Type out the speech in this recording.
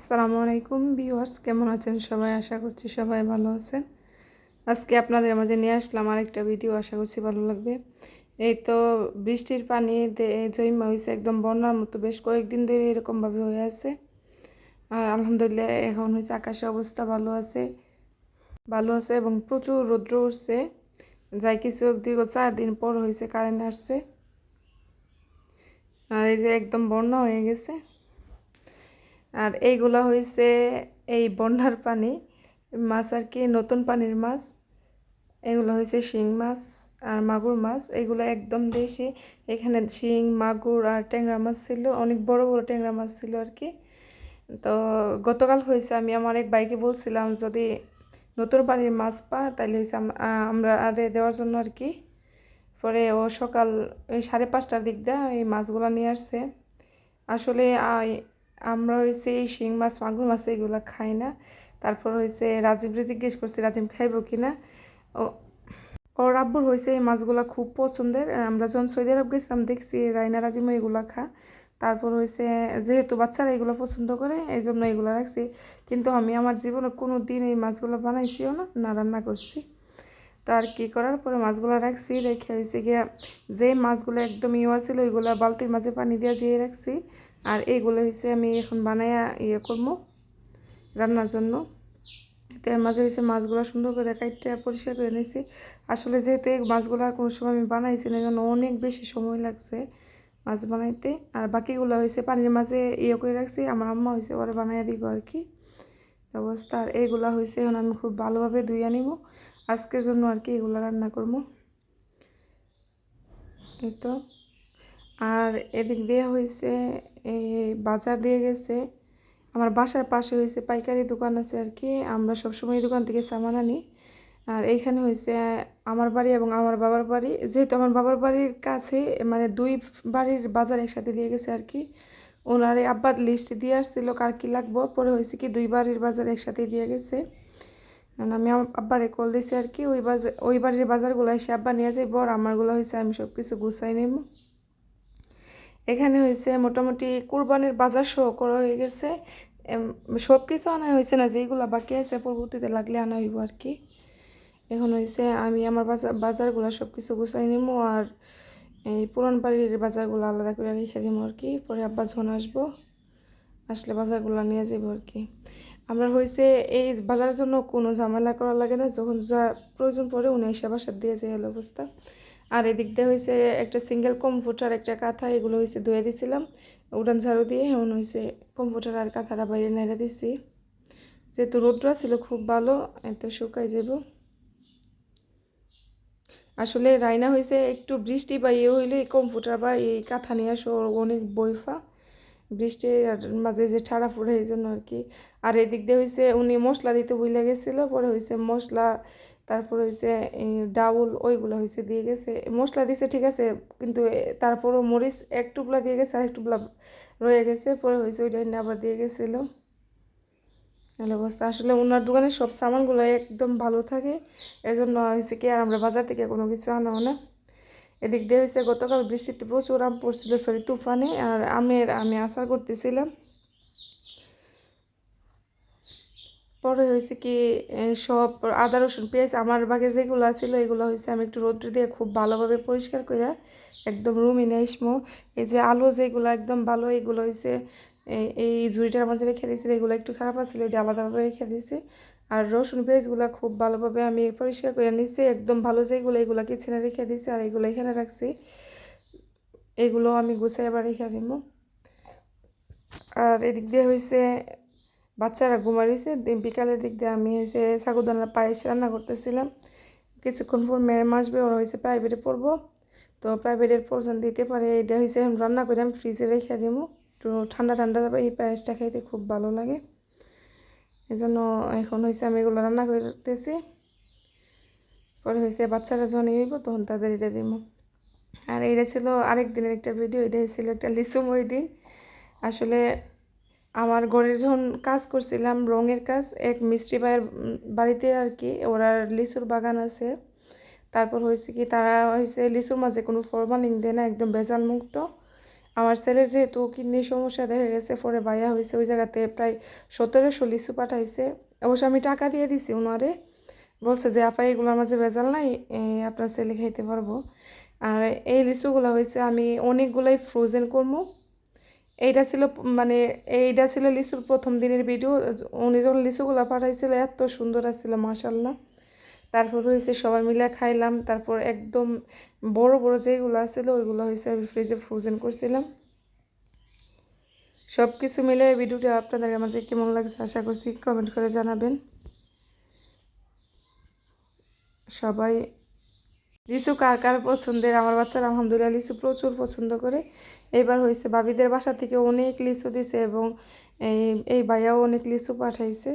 আসসালামু আলাইকুম ভিউয়ার্স, কেমন আছেন সবাই? আশা করছি সবাই ভালো আছেন। আজকে আপনাদের মাঝে নিয়ে আসলাম আরেকটা ভিডিও, আশা করছি ভালো লাগবে। এই তো বৃষ্টির পানি জৈমা হয়েছে একদম বন্যার মতো, বেশ কয়েকদিন ধরে এরকমভাবে হয়ে আছে। আর আলহামদুলিল্লাহ এখন হয়েছে আকাশের অবস্থা ভালো আছে ভালো আছে এবং প্রচুর রৌদ্র উঠছে। যাই কিছু দীর্ঘ চার দিন পর হয়েছে কারেন্ট আসছে। আর এই যে একদম বন্যা হয়ে গেছে। আর এইগুলা হয়েছে এই বন্যার পানি, মাছ আর কি, নতুন পানির মাছ। এগুলো হয়েছে শিং মাছ আর মাগুর মাছ। এগুলো একদম দেশি। এখানে শিং, মাগুর আর ট্যাংরা মাছ ছিল, অনেক বড় বড় ট্যাংরা মাছ ছিল আর কি। তো গতকাল হয়েছে আমি আমার এক বাইকে বলছিলাম, যদি নতুন পানির মাছ পা তাহলে হয়েছে আমরা আরে দেওয়ার জন্য আর কি। পরে ও সকাল, ওই সাড়ে পাঁচটার দিক দিয়ে এই মাছগুলো নিয়ে আসছে। আসলে আমরা হয়েছে এই শিং মাছ, মাগুর মাছ এগুলো খাই না। তারপর হয়েছে রাজীবরে জিজ্ঞেস করছি, রাজীব খাইব কি না ও, ওর আব্বুর হয়েছে এই মাছগুলো খুব পছন্দের। আমরা যখন সৌদি আরব গেছিলাম, দেখছি রাইনা, রাজিম এগুলো খা। তারপর হয়েছে যেহেতু বাচ্চারা এগুলো পছন্দ করে এই জন্য এগুলো রাখছি। কিন্তু আমি আমার জীবনে কোনো দিন এই মাছগুলো বানাইছিও না না রান্না করছি। তো আর কী করার? পরে মাছগুলো রাখছি, রেখে হয়েছে গিয়া যে মাছগুলো একদম ইয়ে ছিল, ওইগুলো বালতির মাঝে পানি দিয়ে জিয়ে রাখছি। আর এইগুলো হয়েছে আমি এখন বানাইয়া ইয়ে করব রান্নার জন্য। তো এর মাঝে হয়েছে মাছগুলো সুন্দর করে কাইটটা পরিষ্কার করে নিয়েছি আসলে যেহেতু এই মাছগুলো আর কোনো সময় আমি বানাইছি না জন্য অনেক বেশি সময় লাগছে মাছ বানাইতে। আর বাকিগুলো হয়েছে পানির মাঝে ইয়ে করে রাখছি, আমার আম্মা হয়েছে ওরা বানাইয়া দিব আর কি। অবস্থা, আর এইগুলো হয়েছে এখন আমি খুব ভালোভাবে ধুইয়া নিব আজকের জন্য আর কি এগুলো রান্না করব। এই তো। আর এদিক দিয়ে হয়েছে এই বাজার দিয়ে গেছে। আমার বাসার পাশে হয়েছে পাইকারি দোকান আছে আর কি। আমরা সবসময় এই দোকান থেকে সামান আনি। আর এইখানে হয়েছে আমার বাড়ি এবং আমার বাবার বাড়ি। যেহেতু আমার বাবার বাড়ির কাছে মানে দুই বাড়ির বাজার একসাথে দিয়ে গেছে আর কি। ওনার আব্বাদ লিস্ট দিয়ে আসছিল কার কী লাগবো। পরে হয়েছে কি দুই বাড়ির বাজার একসাথে দিয়ে গেছে। আমি আব্বারে কল দিয়েছি আর কি, ওই বাজার ওই বাড়ির বাজারগুলো এসে আব্বা নিয়ে যাইব আর আমারগুলো হয়েছে আমি সব কিছু গুছাই নেব এখানে হয়েছে মোটামুটি কোরবানির বাজার শো করা হয়ে গেছে। সব কিছু আনা হয়েছে না যেগুলো বাকি আছে পরবর্তীতে লাগলে আনা হইব আর কি। এখন হয়েছে আমি আমার বাজার বাজারগুলো সব কিছু গুছাই নিব আর এই পুরান বাড়ির বাজারগুলো আলাদা করে রেখে দিব আর কি। পরে আব্বা ঝোন আসব, আসলে বাজারগুলো নিয়ে যাব আর কি। আমরা হয়েছে এই বাজারের জন্য কোনো ঝামেলা করা লাগে না, যখন যা প্রয়োজন পড়ে উনি এসে বাসার দিয়ে যায়, হলো অবস্থা। আর এদিক দিয়ে হয়েছে একটা সিঙ্গেল কম্পিউটার একটা কাঁথা, এগুলো হয়েছে ধুয়ে দিছিলাম, উড়ান ঝাড়ু দিয়ে এমন হয়েছে কম্পিউটার আর কাঁথাটা বাইরে নেড়ে দিছি। যেহেতু রৌদ্র ছিল, খুব ভালো, এত শুকাই যাব। আসলে রাইনা হয়েছে একটু বৃষ্টি বা ইয়ে হইলে এই কম্পিউটার বা এই কাঁথা নিয়ে আসো, অনেক বইফা। বৃষ্টির মাঝে যে ঠাড়া ফুড়ে এই জন্য আর কি। আর এদিক দিয়ে হয়েছে উনি মশলা দিতে বুঝলে গেছিল, পরে হয়েছে মশলা, তারপর হয়েছে ডাউল, ওইগুলো হয়েছে দিয়ে গেছে। মশলা দিছে ঠিক আছে, কিন্তু তারপরও মরিচ এক টুকলা দিয়ে গেছে আর এক টুকলা রয়ে গেছে, পরে হয়েছে ওইটা আবার দিয়ে গেছিল। অবস্থা, আসলে ওনার দোকানের সব সামানগুলো একদম ভালো থাকে, এজন্য হয়েছে কি আর আমরা বাজার থেকে কোনো কিছু আনাও না। এদিক দিয়ে হয়েছে, গতকাল বৃষ্টিতে প্রচুর আম পড়ছিল, সরি, তুফানে, আর আমের, আমি আশা করতেছিলাম। পরে হয়েছে কি সব আদা, রসুন, পেঁয়াজ, আমার বাগে যেগুলো ছিল, এগুলো হয়েছে আমি একটু রোদ্র দিয়ে খুব ভালোভাবে পরিষ্কার করে একদম রুমি নেসমো এই যে আলু যেগুলো একদম ভালো, এগুলো হয়েছে এই ঝুড়িটার মাঝে রেখে দিয়েছি, এগুলো একটু খারাপ আসলে এটা আলাদাভাবে রেখে দিয়েছি। আর রসুন পেঁয়াজগুলো খুব ভালোভাবে আমি পরিষ্কার করে নিচ্ছি একদম ভালো যেগুলো এগুলো কিচেনে রেখে দিয়েছি আর এগুলো এখানে রাখছি। এগুলো আমি গুছাই আবার রেখে দিব। আর এদিক দিয়ে হয়েছে বাচ্চারা ঘুমাইছে বিকালের দিক দিয়ে আমি হয়েছে সাগুদানার পায়েস রান্না করতেছিলাম। কিছুক্ষণ পর ম্যাম আসবে, ওরা হয়েছে প্রাইভেটে পড়ব। তো প্রাইভেটের পোর্শন দিতে পারে, এটা হয়েছে রান্না করে আমি ফ্রিজে রেখে দিব। একটু ঠান্ডা ঠান্ডা এই পায়েসটা খাইতে খুব ভালো লাগে। এজন্য এখন হয়েছে আমি এগুলো রান্না করতেছি। পরে হয়েছে বাচ্চারা যখন হইব তখন তাদের এটা দিব আর এইটা ছিল আরেক দিনের একটা ভিডিও এটা ছিল একটা লিচুময় দিন আসলে আমার ঘরের যখন কাজ করছিলাম, রঙের কাজ, এক মিস্ত্রি ভাইয়ের বাড়িতে আর কি, ওরা লিচুর বাগান আছে। তারপর হয়েছে কি, তারা হয়েছে লিচুর মাঝে কোনো ফরমালিং দেয় না, একদম ভেজাল মুক্ত আমার ছেলের যেহেতু কিডনির সমস্যা দেখা গেছে, পরে বাইয়া হয়েছে ওই জায়গাতে প্রায় সতেরোশো লিচু পাঠাইছে। অবশ্য আমি টাকা দিয়ে দিছি ওনারে বলছে যে, আপা, এগুলোর মাঝে ভেজাল নাই আপনার ছেলে খাইতে পারব। আর এই লিচুগুলো হয়েছে, আমি অনেকগুলোই ফ্রোজেন করব এইটা ছিল মানে এইটা ছিল লিচুর প্রথম দিনের ভিডিও উনি যখন লিচুগুলো পাঠাইছিল, এত সুন্দর আসছিল মাসাল্লাহ তারপর হয়েছে সবাই মিলে খাইলাম। তারপর একদম বড় বড় যেগুলো আছিল, ওইগুলো হয়েছে আমি ফ্রিজে ফ্রোজেন করছিলাম। সব কিছু মিলে ভিডিওটা আপনাদের মাঝে কেমন লাগছে আশা করছি কমেন্ট করে জানাবেন। সবাই, লিচু কার কার পছন্দের? আমার বাচ্চারা আলহামদুলিল্লাহ লিচু প্রচুর পছন্দ করে। এবার হয়েছে বাবিদের বাসা থেকে অনেক লিচু দিছে এবং এই এই ভাইয়াও অনেক লিচু পাঠাইছে।